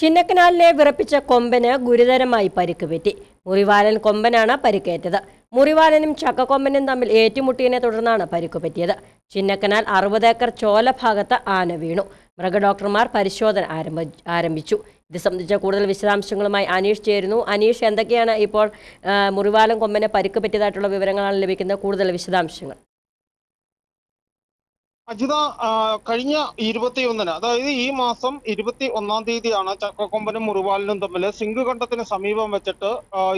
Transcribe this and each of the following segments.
ചിന്നക്കനാലിനെ വിറപ്പിച്ച കൊമ്പന് ഗുരുതരമായി പരിക്ക് പറ്റി മുറിവാലൻ കൊമ്പനാണ് പരിക്കേറ്റത്. മുറിവാലനും ചക്കക്കൊമ്പനും തമ്മിൽ ഏറ്റുമുട്ടിയതിനെ തുടർന്നാണ് പരിക്ക് പറ്റിയത് ചിന്നക്കനാൽ അറുപത് ഏക്കർ ചോല ഭാഗത്ത് ആന വീണു. മൃഗഡോക്ടർമാർ പരിശോധന ആരംഭിച്ചു. ഇത് സംബന്ധിച്ച കൂടുതൽ വിശദാംശങ്ങളുമായി അനീഷ് ചേരുന്നു. അനീഷ് എന്തൊക്കെയാണ് ഇപ്പോൾ മുറിവാലൻ കൊമ്പന് പരിക്ക് പറ്റിയതായിട്ടുള്ള വിവരങ്ങളാണ് ലഭിക്കുന്നത്? കൂടുതൽ വിശദാംശങ്ങൾ. അജിത കഴിഞ്ഞ ഇരുപത്തിയൊന്നിന് അതായത് ഈ മാസം ഇരുപത്തി ഒന്നാം തീയതിയാണ് ചക്കക്കൊമ്പനും മുറിവാലിനും തമ്മിൽ സിംഗ് കണ്ടത്തിന് സമീപം വെച്ചിട്ട്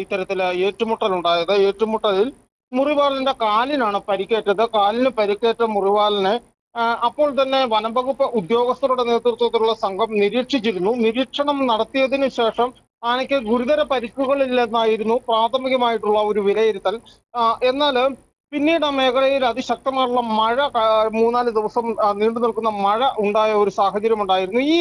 ഇത്തരത്തിൽ ഏറ്റുമുട്ടൽ ഉണ്ടായത്. ഏറ്റുമുട്ടലിൽ മുറിവാലിന്റെ കാലിനാണ് പരിക്കേറ്റത്. കാലിന് പരിക്കേറ്റ മുറിവാലിനെ അപ്പോൾ തന്നെ വനംവകുപ്പ് ഉദ്യോഗസ്ഥരുടെ നേതൃത്വത്തിലുള്ള സംഘം നിരീക്ഷിച്ചിരുന്നു. നിരീക്ഷണം നടത്തിയതിനു ശേഷം ആനയ്ക്ക് ഗുരുതര പരിക്കുകളില്ലെന്നായിരുന്നു പ്രാഥമികമായിട്ടുള്ള ഒരു വിലയിരുത്തൽ. എന്നാൽ പിന്നീട് ആ മേഖലയിൽ അതിശക്തമായിട്ടുള്ള മഴ മൂന്നാൽ ദിവസം നീണ്ടു നിൽക്കുന്ന മഴ ഉണ്ടായ ഒരു സാഹചര്യം ഉണ്ടായിരുന്നു. ഈ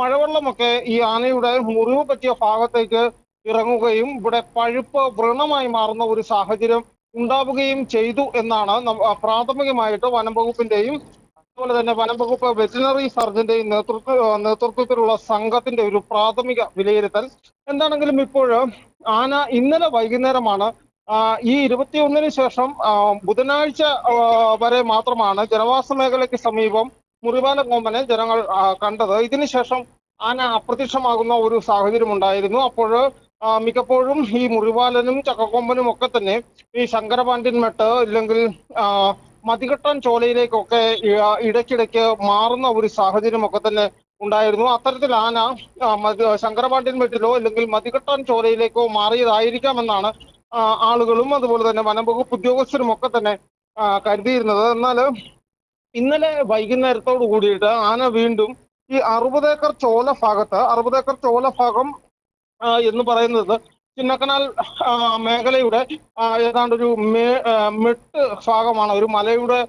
മഴവെള്ളമൊക്കെ ഈ ആനയുടെ മുറിവ് പറ്റിയ ഭാഗത്തേക്ക് ഇറങ്ങുകയും ഇവിടെ പഴുപ്പ് വ്രണമായി മാറുന്ന ഒരു സാഹചര്യം ഉണ്ടാവുകയും ചെയ്തു എന്നാണ് പ്രാഥമികമായിട്ട് വനം വകുപ്പിന്റെയും അതുപോലെ തന്നെ വനം വകുപ്പ് വെറ്റിനറി സർജന്റെയും നേതൃത്വ നേതൃത്വത്തിലുള്ള സംഘത്തിന്റെ ഒരു പ്രാഥമിക വിലയിരുത്തൽ. എന്താണെങ്കിലും ഇപ്പോൾ ആന ഇന്നലെ വൈകുന്നേരമാണ് ഈ ഇരുപത്തിയൊന്നിന് ശേഷം ബുധനാഴ്ച വരെ മാത്രമാണ് ജനവാസ മേഖലയ്ക്ക് സമീപം മുറിവാല കോമ്പനെ ജനങ്ങൾ കണ്ടത്. ഇതിനുശേഷം ആന അപ്രത്യക്ഷമാകുന്ന ഒരു സാഹചര്യം ഉണ്ടായിരുന്നു അപ്പോൾ മിക്കപ്പോഴും ഈ മുറിവാലനും ചക്കക്കൊമ്പനും ഒക്കെ തന്നെ ഈ ശങ്കരപാണ്ഡ്യൻ മെട്ട് ഇല്ലെങ്കിൽ മതികെട്ടാൻ ചോലയിലേക്കൊക്കെ ഇടയ്ക്കിടയ്ക്ക് മാറുന്ന ഒരു സാഹചര്യം ഒക്കെ തന്നെ ഉണ്ടായിരുന്നു. അത്തരത്തിൽ ആന ശങ്കരപാണ്ഡ്യൻ മെട്ടിലോ അല്ലെങ്കിൽ മതികെട്ടാൻ ചോലയിലേക്കോ മാറിയതായിരിക്കാമെന്നാണ് ആളുകളും അതുപോലെ തന്നെ വനം വകുപ്പ് ഉദ്യോഗസ്ഥരും ഒക്കെ തന്നെ കരുതിയിരുന്നത്. എന്നാൽ ഇന്നലെ വൈകുന്നേരത്തോട് കൂടിയിട്ട് ആന വീണ്ടും ഈ അറുപത് ഏക്കർ ചോല ഭാഗത്ത് അറുപത് ഏക്കർ ചോല ഭാഗം എന്ന് പറയുന്നത് ചിന്നക്കനാൽ മേഖലയുടെ ഏതാണ്ട് ഒരു മെട്ട് ഭാഗമാണ് ഒരു മലയുടെ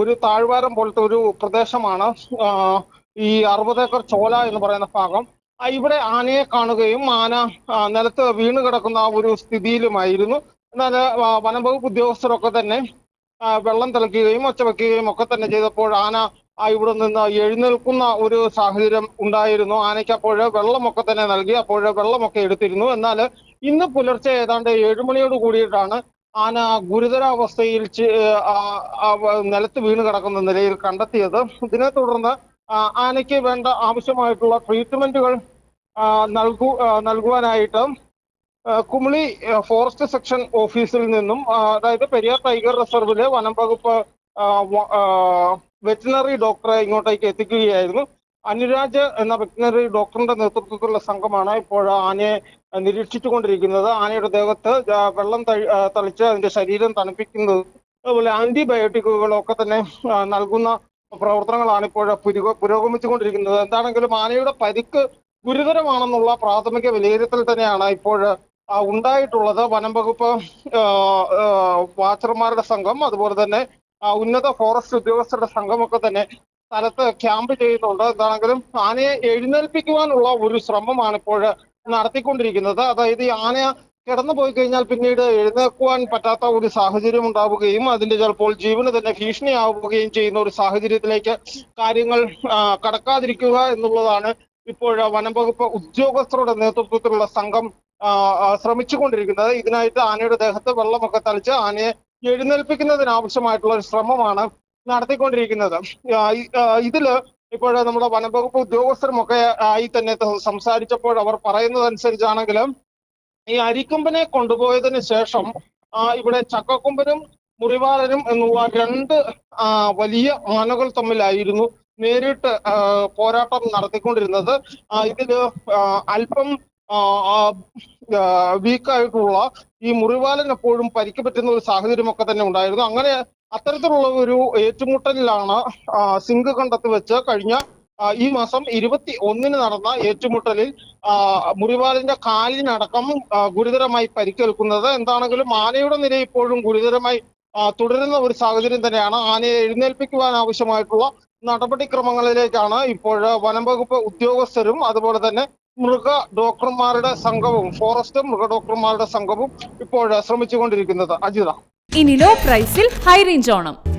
ഒരു താഴ്വാരം പോലത്തെ ഒരു പ്രദേശമാണ് ഈ അറുപത് ഏക്കർ ചോല എന്ന് പറയുന്ന ഭാഗം. ഇവിടെ ആനയെ കാണുകയും ആന നിലത്ത് വീണ് കിടക്കുന്ന ആ ഒരു സ്ഥിതിയിലുമായിരുന്നു. എന്നാൽ വനം വനംവകുപ്പ് ഉദ്യോഗസ്ഥരൊക്കെ തന്നെ വെള്ളം തിളക്കുകയും ഒച്ച വെക്കുകയും ഒക്കെ തന്നെ ചെയ്തപ്പോൾ ആന ഇവിടെ നിന്ന് എഴുന്നേൽക്കുന്ന ഒരു സാഹചര്യം ഉണ്ടായിരുന്നു. ആനയ്ക്ക് അപ്പോൾ വെള്ളമൊക്കെ തന്നെ നൽകി അപ്പോൾ വെള്ളമൊക്കെ എടുത്തിരുന്നു. എന്നാൽ ഇന്ന് പുലർച്ചെ ഏതാണ്ട് ഏഴുമണിയോട് കൂടിയിട്ടാണ് ആന ഗുരുതരാവസ്ഥയിൽ നിലത്ത് വീണ് കിടക്കുന്ന നിലയിൽ കണ്ടെത്തിയത്. ഇതിനെ തുടർന്ന് ആനയ്ക്ക് വേണ്ട ആവശ്യമായിട്ടുള്ള ട്രീറ്റ്മെന്റുകൾ നൽകു നൽകുവാനായിട്ട് കുമളി ഫോറസ്റ്റ് സെക്ഷൻ ഓഫീസിൽ നിന്നും അതായത് പെരിയാർ ടൈഗർ റിസർവിലെ വനം വകുപ്പ് വെറ്റിനറി ഡോക്ടറെ ഇങ്ങോട്ടേക്ക് എത്തിക്കുകയായിരുന്നു. അനുരാജ് എന്ന വെറ്റിനറി ഡോക്ടറിന്റെ നേതൃത്വത്തിലുള്ള സംഘമാണ് ഇപ്പോൾ ആനയെ നിരീക്ഷിച്ചുകൊണ്ടിരിക്കുന്നത്. ആനയുടെ ദേഹത്ത് വെള്ളം തളിച്ച് അതിന്റെ ശരീരം തണുപ്പിക്കുന്നത് അതുപോലെ ആന്റിബയോട്ടിക്കുകളൊക്കെ തന്നെ നൽകുന്ന പ്രവർത്തനങ്ങളാണ് ഇപ്പോൾ പുരോഗമിച്ചു പുരോഗമിച്ചുകൊണ്ടിരിക്കുന്നത്. എന്താണെങ്കിലും ആനയുടെ പരിക്ക് ഗുരുതരമാണെന്നുള്ള പ്രാഥമിക വിലയിരുത്തൽ തന്നെയാണ് ഇപ്പോൾ ഉണ്ടായിട്ടുള്ളത്. വനം വകുപ്പ് വാച്ചർമാരുടെ സംഘം അതുപോലെ തന്നെ ഉന്നത ഫോറസ്റ്റ് ഉദ്യോഗസ്ഥരുടെ സംഘമൊക്കെ തന്നെ സ്ഥലത്ത് ക്യാമ്പ് ചെയ്യുന്നുണ്ട്. എന്താണെങ്കിലും ആനയെ എഴുന്നേൽപ്പിക്കുവാനുള്ള ഒരു ശ്രമമാണ് ഇപ്പോൾ നടത്തിക്കൊണ്ടിരിക്കുന്നത്. അതായത് ഈ ആന കിടന്നു പോയി കഴിഞ്ഞാൽ പിന്നീട് എഴുന്നേൽക്കുവാൻ പറ്റാത്ത ഒരു സാഹചര്യം ഉണ്ടാവുകയും അതിന്റെ ചിലപ്പോൾ ജീവന് തന്നെ ഭീഷണിയാവുകയും ചെയ്യുന്ന ഒരു സാഹചര്യത്തിലേക്ക് കാര്യങ്ങൾ കടക്കാതിരിക്കുക എന്നുള്ളതാണ് ഇപ്പോൾ വനംവകുപ്പ് ഉദ്യോഗസ്ഥരുടെ നേതൃത്വത്തിലുള്ള സംഘം ശ്രമിച്ചുകൊണ്ടിരിക്കുന്നത്. ഇതിനായിട്ട് ആനയുടെ ദേഹത്ത് വെള്ളമൊക്കെ തളിച്ച് ആനയെ എഴുന്നേൽപ്പിക്കുന്നതിനാവശ്യമായിട്ടുള്ള ഒരു ശ്രമമാണ് നടത്തിക്കൊണ്ടിരിക്കുന്നത്. ഇതിൽ ഇപ്പോൾ നമ്മുടെ വനംവകുപ്പ് ഉദ്യോഗസ്ഥരുമൊക്കെ ആയി തന്നെ സംസാരിച്ചപ്പോൾ അവർ പറയുന്നതനുസരിച്ചാണെങ്കിൽ ഈ അരിക്കൊമ്പനെ കൊണ്ടുപോയതിന് ശേഷം ഇവിടെ ചക്കക്കൊമ്പനും മുറിവാളനും എന്നുള്ള രണ്ട് വലിയ ആനകൾ തമ്മിലായിരുന്നു നേരിട്ട് പോരാട്ടം നടത്തിക്കൊണ്ടിരുന്നത്. ഇതിൽ അല്പം വീക്കായിട്ടുള്ള ഈ മുറിവാലൻ എപ്പോഴും പരിക്ക് പറ്റുന്ന ഒരു സാഹചര്യമൊക്കെ തന്നെ ഉണ്ടായിരുന്നു. അങ്ങനെ അത്തരത്തിലുള്ള ഒരു ഏറ്റുമുട്ടലിലാണ് സിങ്ക് കണ്ടത്ത് വെച്ച് കഴിഞ്ഞ ഈ മാസം ഇരുപത്തി ഒന്നിന് നടന്ന ഏറ്റുമുട്ടലിൽ മുറിവാലിന്റെ കാലിനടക്കം ഗുരുതരമായി പരിക്കേൽക്കുന്നത് എന്താണെങ്കിലും ആനയുടെ നില ഇപ്പോഴും ഗുരുതരമായി തുടരുന്ന ഒരു സാഹചര്യം തന്നെയാണ്. ആനയെ എഴുന്നേൽപ്പിക്കുവാൻ ആവശ്യമായിട്ടുള്ള നടപടിക്രമങ്ങളിലേക്കാണ് ഇപ്പോൾ വനം വകുപ്പ് ഉദ്യോഗസ്ഥരും അതുപോലെ തന്നെ മൃഗ ഡോക്ടർമാരുടെ സംഘവും ഫോറസ്റ്റ് മൃഗ ഡോക്ടർമാരുടെ സംഘവും ഇപ്പോൾ ശ്രമിച്ചുകൊണ്ടിരിക്കുന്നത്. അജിത. ഇനി ലോ പ്രൈസിൽ ഹൈ റേഞ്ച് ഓണം.